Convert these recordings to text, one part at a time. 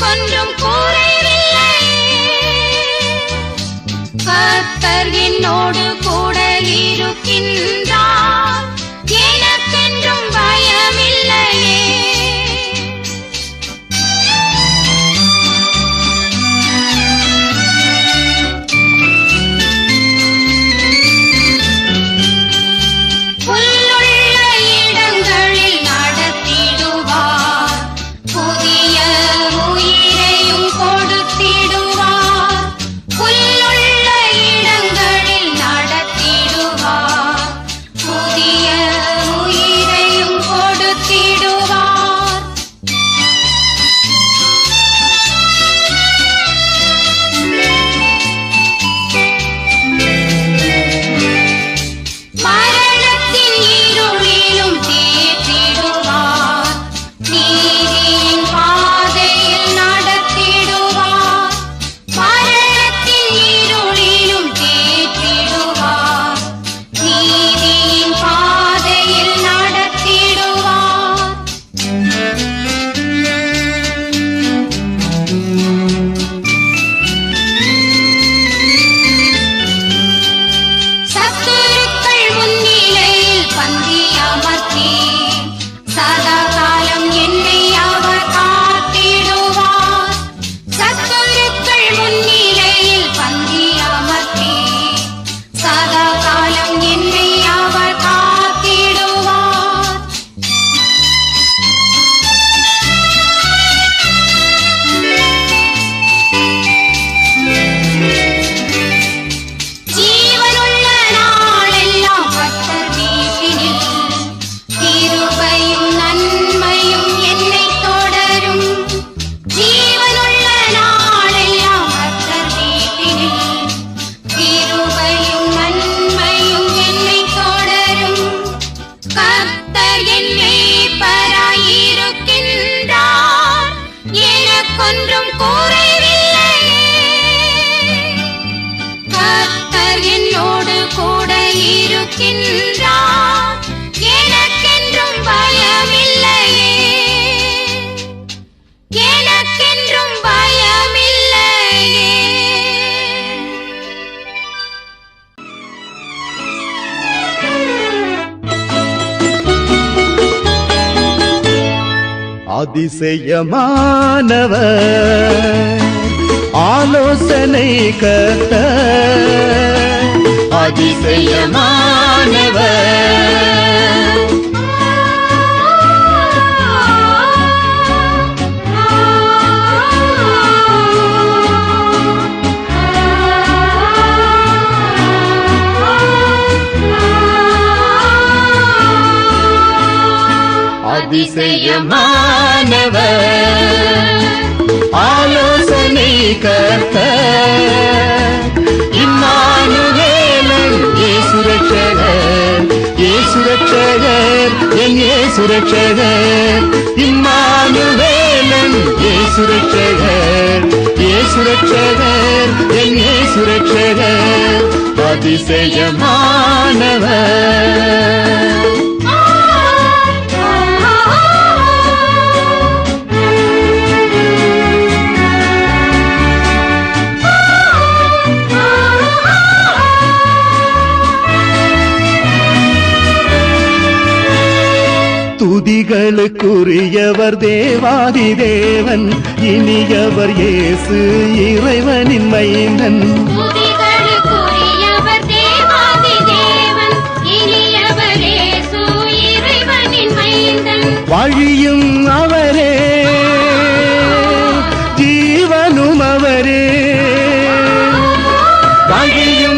கொன்றும் கூரை என்னோடு கூட இருக்கின்ற அதிசயமானவர் ஆலோசனை கத்த அதிசயமானவர் அதிசயமானவர். ஆலோசனை கத்த இம்மானுவேலன் ஏ சுரட்சகர் ஏ சுரட்சகர் என் ஏ சுரட்சகர் இம்மானுவேலன் ஏ சுரட்சகர் ஏ சுரட்சகர் என் ஏ சுரட்சகர் அதிசயமானவர். துதிகளுக்குரியவர் தேவாதி தேவன் இனியவர் இயேசு இறைவனின் மைந்தன். வழியும் அவரே ஜீவனும் அவரே. வழியும்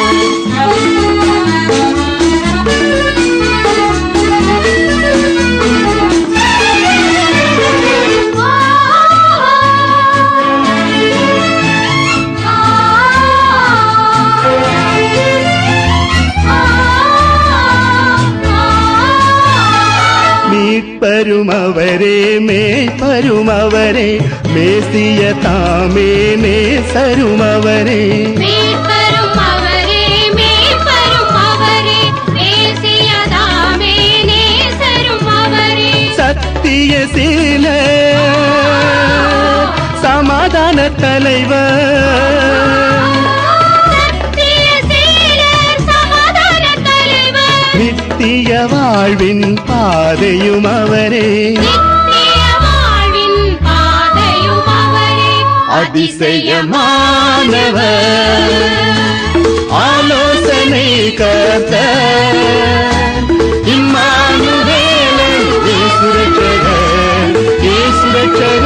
அவரே மேய்ப்பரும் அவரே பேசியதாமே நேசரும் அவரே சத்திய சீல சமாதான தலைவர். வாழ்வின் பாதையும் அவரே. அதிசயமானவர். ஆலோசனை கத்த இம்மானுவேலன் சுரட்சகர் ஏ சுரட்சகர்